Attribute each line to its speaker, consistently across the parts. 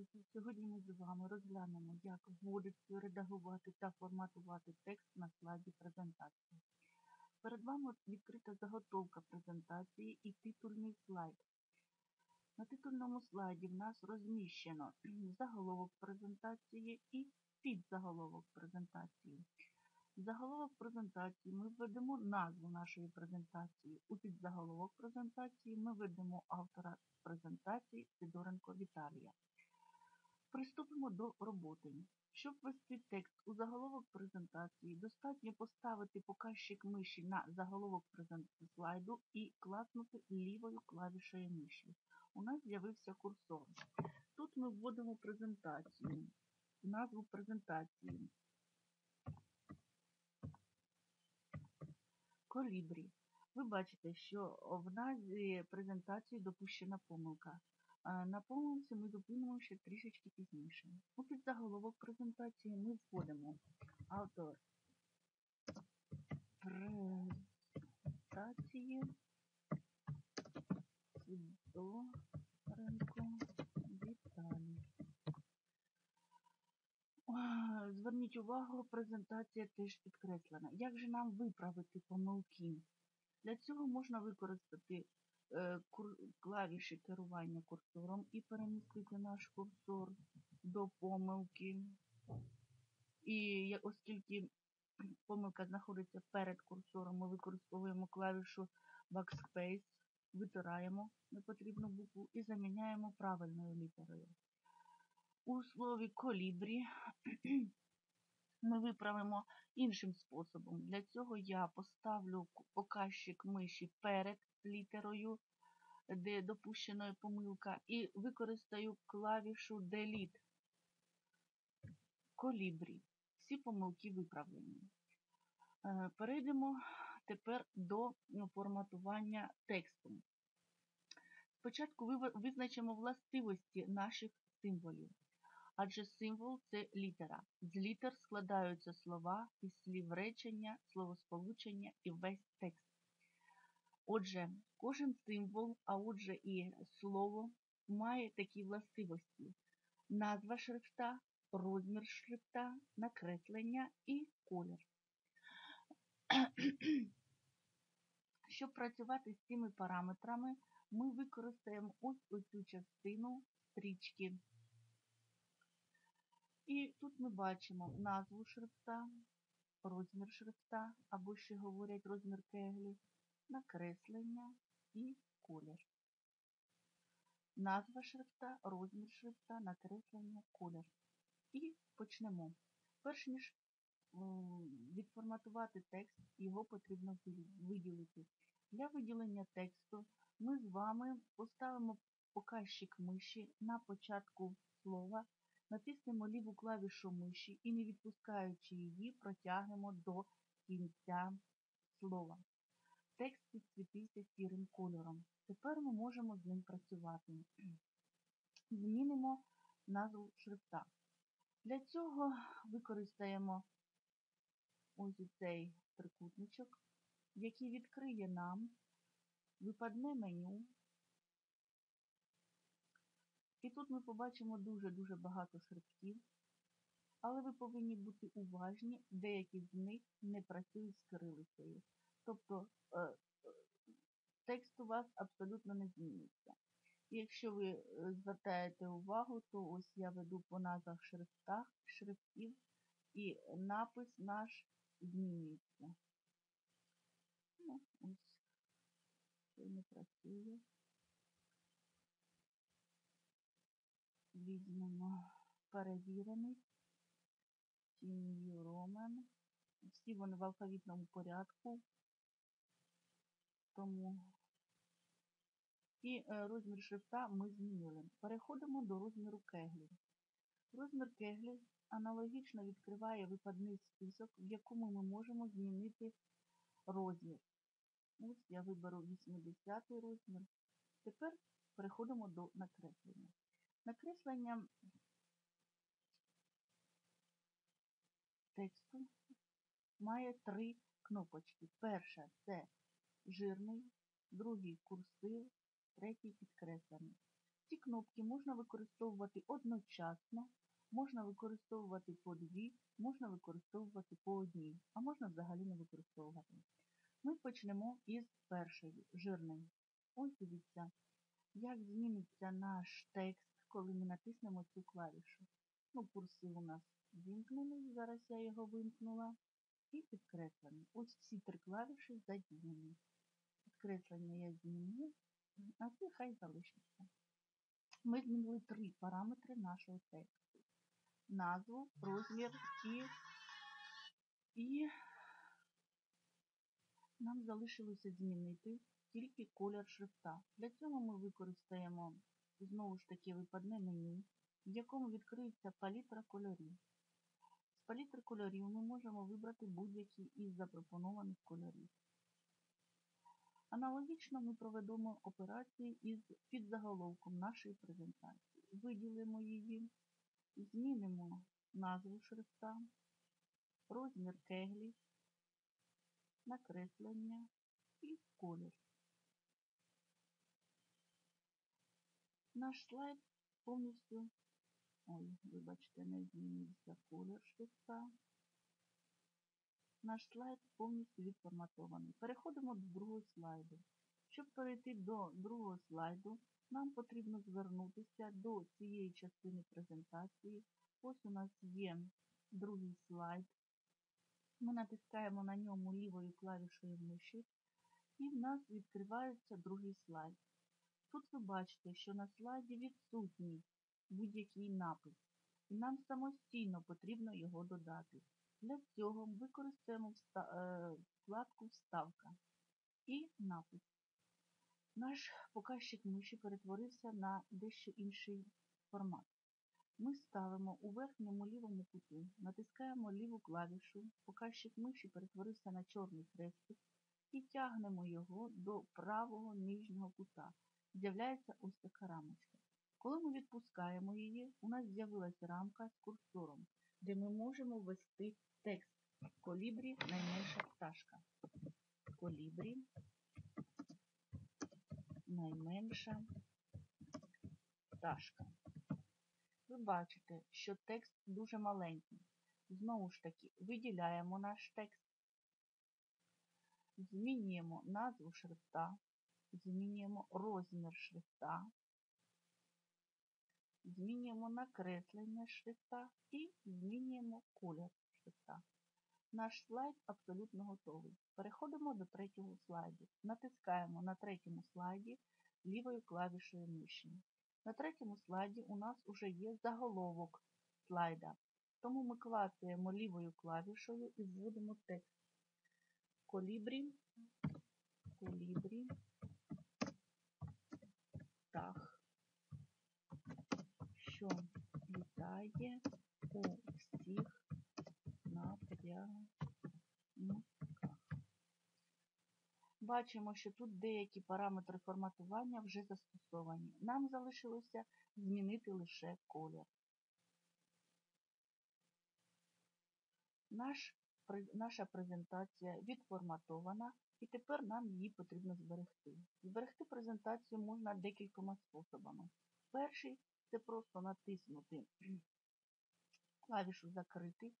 Speaker 1: друзі, сьогодні ми з вами розглянемо, як вводити, редагувати та форматувати текст на слайді презентації. Перед вами відкрита заготовка презентації і титульний слайд. На титульному слайді в нас розміщено заголовок презентації і підзаголовок презентації. Заголовок презентації ми введемо назву нашої презентації. У підзаголовок презентації ми введемо автора презентації Сидоренко Віталія. Приступимо до роботи. Щоб ввести текст у заголовок презентації, достатньо поставити показчик миші на заголовок слайду і класнути лівою клавішею миші. У нас з'явився курсор. Тут ми вводимо презентацію, назву презентації. Колібрі. Ви бачите, що в назві презентації допущена помилка. На помилці ми зупинимо ще трішечки пізніше. У підзаголовок презентації ми вводимо автор презентації Сидоренко Віталій. Зверніть увагу, презентація теж підкреслена. Як же нам виправити помилки? Для цього можна використати клавіші керування курсором і перемістити наш курсор до помилки. І оскільки помилка знаходиться перед курсором, ми використовуємо клавішу Backspace, витираємо непотрібну букву і заміняємо правильною літерою. У слові колібрі ми виправимо іншим способом. Для цього я поставлю показчик миші перед літерою, де допущена помилка, і використаю клавішу Delete. Колібрі. Всі помилки виправлені. Е, Перейдемо тепер до ну, форматування тексту. Спочатку визначимо властивості наших символів. Адже символ це літера. З літер складаються слова, із слів речення, словосполучення і весь текст. Отже, кожен символ, а отже і слово, має такі властивості: назва шрифта, розмір шрифта, накреслення і колір. Щоб працювати з цими параметрами, ми використаємо ось оцю частину стрічки. І тут ми бачимо назву шрифта, розмір шрифта, або ще говорять розмір кеглі, накреслення і колір. Назва шрифта, розмір шрифта, накреслення, колір. І почнемо. Перш ніж відформатувати текст, його потрібно виділити. Для виділення тексту ми з вами поставимо показчик миші на початку слова, натиснемо ліву клавішу миші і, не відпускаючи її, протягнемо до кінця слова. Текст підсвітився сірим кольором. Тепер ми можемо з ним працювати. Змінимо назву шрифта. Для цього використаємо ось цей трикутничок, який відкриє нам випадне меню. І тут ми побачимо дуже-дуже багато шрифтів, але ви повинні бути уважні, деякі з них не працюють з кирилицею. Тобто е, е, текст у вас абсолютно не зміниться. Якщо ви е, звертаєте увагу, то ось я веду по назвах шрифтах, шрифтів, і напис наш змінюється. Ну, ось це не працює. Візьмемо перевірений. Тім'ю Ромен. Всі вони в алфавітному порядку. Тому і е, розмір шрифта ми змінили. Переходимо до розміру кеглі. Розмір кеглі аналогічно відкриває випадний список, в якому ми можемо змінити розмір. Ось я виберу 80 розмір. Тепер переходимо до накреслення. Накреслення тексту має три кнопочки. Перша це жирний, другий курсив, третій підкреслений. Ці кнопки можна використовувати одночасно, можна використовувати по дві, можна використовувати по одній, а можна взагалі не використовувати. Ми почнемо із першої жирної. Ось дивіться, як зміниться наш текст, коли ми натиснемо цю клавішу. Ну, курсив у нас вимкнений, зараз я його вимкнула. І підкреслений. Ось всі три клавіші задіяні. Підкреслення я зніму, а це хай залишиться. Ми змінили три параметри нашого тексту. Назву, розмір і, і нам залишилося змінити тільки колір шрифта. Для цього ми використаємо знову ж таки випадне меню, в якому відкриється палітра кольорів. З палітри кольорів ми можемо вибрати будь-який із запропонованих кольорів. Аналогічно ми проведемо операції із підзаголовком нашої презентації. Виділимо її, змінимо назву шрифта, розмір кеглів, накреслення і колір. Наш слайд повністю, ой, вибачте, не змінився колір шрифта. Наш слайд повністю відформатований. Переходимо до другого слайду. Щоб перейти до другого слайду, нам потрібно звернутися до цієї частини презентації. Ось у нас є другий слайд. Ми натискаємо на ньому лівою клавішою миші, і в нас відкривається другий слайд. Тут ви бачите, що на слайді відсутній будь-який напис, і нам самостійно потрібно його додати. Для цього використаємо е, вкладку Вставка і напис. Наш показчик миші перетворився на дещо інший формат. Ми ставимо у верхньому лівому куті, натискаємо ліву клавішу, показчик миші перетворився на чорний хрестик і тягнемо його до правого нижнього кута. З'являється ось така рамочка. Коли ми відпускаємо її, у нас з'явилася рамка з курсором, де ми можемо ввести текст колібрі найменша пташка. Колібрі найменша пташка. Ви бачите, що текст дуже маленький. Знову ж таки, виділяємо наш текст, змінюємо назву шрифта, змінюємо розмір шрифта, змінюємо накреслення шрифта і змінюємо колір шрифта. Наш слайд абсолютно готовий. Переходимо до третього слайду. Натискаємо на третьому слайді лівою клавішою миші. На третьому слайді у нас вже є заголовок слайда. Тому ми клацаємо лівою клавішою і вводимо текст. Колібрі, колібрі, птах, що літає у напрямках. Бачимо, що тут деякі параметри форматування вже застосовані. Нам залишилося змінити лише колір. Наш, наша презентація відформатована, і тепер нам її потрібно зберегти. Зберегти презентацію можна декількома способами. Перший це просто натиснути клавішу Закрити,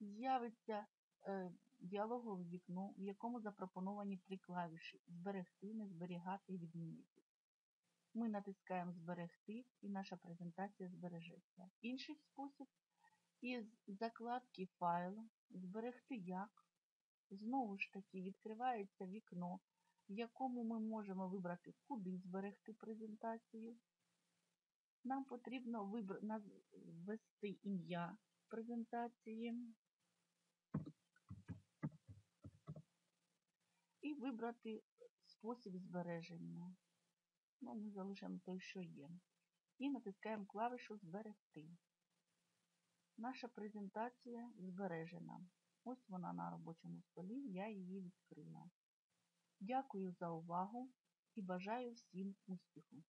Speaker 1: з'явиться е, діалогове вікно, в якому запропоновані три клавіші Зберегти, не зберігати і відмінити. Ми натискаємо Зберегти і наша презентація збережеться. Інший спосіб із закладки файлу Зберегти як. Знову ж таки відкривається вікно, в якому ми можемо вибрати, куди зберегти презентацію. Нам потрібно ввести ім'я презентації і вибрати спосіб збереження. Ну, Ми залишимо той, що є. І натискаємо клавішу Зберегти. Наша презентація збережена. Ось вона на робочому столі, я її відкрила. Дякую за увагу і бажаю всім успіху!